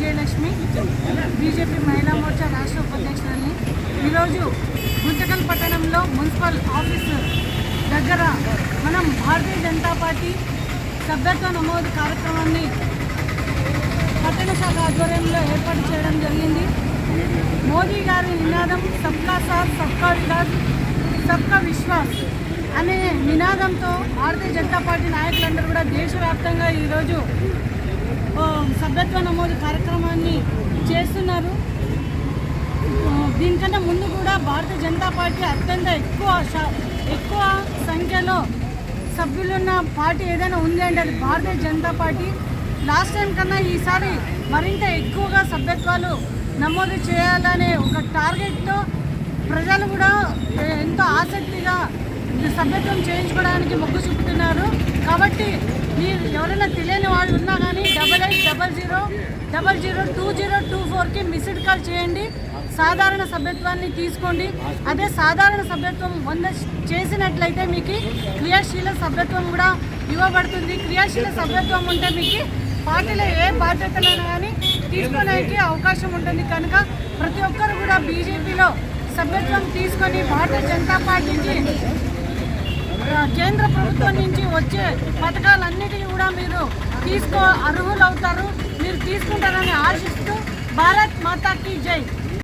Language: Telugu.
విజయలక్ష్మి బీజేపీ మహిళా మోర్చా రాష్ట్ర ఉపాధ్యక్షురాలని ఈరోజు గుంతకల్ పట్టణంలో మున్సిపల్ ఆఫీసు దగ్గర మనం భారతీయ జనతా పార్టీ సభ్యత్వ నమోదు కార్యక్రమాన్ని పట్టణ శాఖ ఆధ్వర్యంలో ఏర్పాటు చేయడం జరిగింది. మోదీ గారి నినాదం సబ్కా సాత్ సబ్కా వికాస్ సబ్కా విశ్వాస్ అనే నినాదంతో భారతీయ జనతా పార్టీ నాయకులందరూ కూడా దేశవ్యాప్తంగా ఈరోజు సభ్యత్వ నమోదు కార్యక్రమాన్ని చేస్తున్నారు. దీనికన్నా ముందు కూడా భారతీయ జనతా పార్టీ అత్యంత ఎక్కువ ఎక్కువ సంఖ్యలో సభ్యులున్న పార్టీ ఏదైనా ఉంది అంటే అది Bharatiya Janata Party. Last time కన్నా ఈసారి మరింత ఎక్కువగా సభ్యత్వాలు నమోదు చేయాలనే ఒక టార్గెట్తో ప్రజలు కూడా ఎంతో ఆసక్తిగా సభ్యత్వం చేయించుకోవడానికి మొగ్గు చూపుతున్నారు. కాబట్టి మీరు ఎవరైనా తెలియని వాళ్ళు ఉన్నా కానీ zero double zero two zero two ఫోర్కి మిస్డ్ కాల్ చేయండి. సాధారణ సభ్యత్వాన్ని తీసుకోండి. అదే సాధారణ సభ్యత్వం వంద చేసినట్లయితే మీకు క్రియాశీల సభ్యత్వం కూడా ఇవ్వబడుతుంది. క్రియాశీల సభ్యత్వం ఉంటే మీకు పార్టీలో ఏ బాధ్యతలైనా కానీ తీసుకోవడానికి అవకాశం ఉంటుంది. కనుక ప్రతి ఒక్కరు కూడా బీజేపీలో సభ్యత్వం తీసుకొని భారతీయ జనతా పార్టీకి కేంద్ర ప్రభుత్వం నుంచి వచ్చే పథకాలన్నిటికీ కూడా మీరు తీసుకో అర్హులవుతారు. మీరు తీసుకుంటారని ఆశిస్తూ భారత్ మాతాకి జై.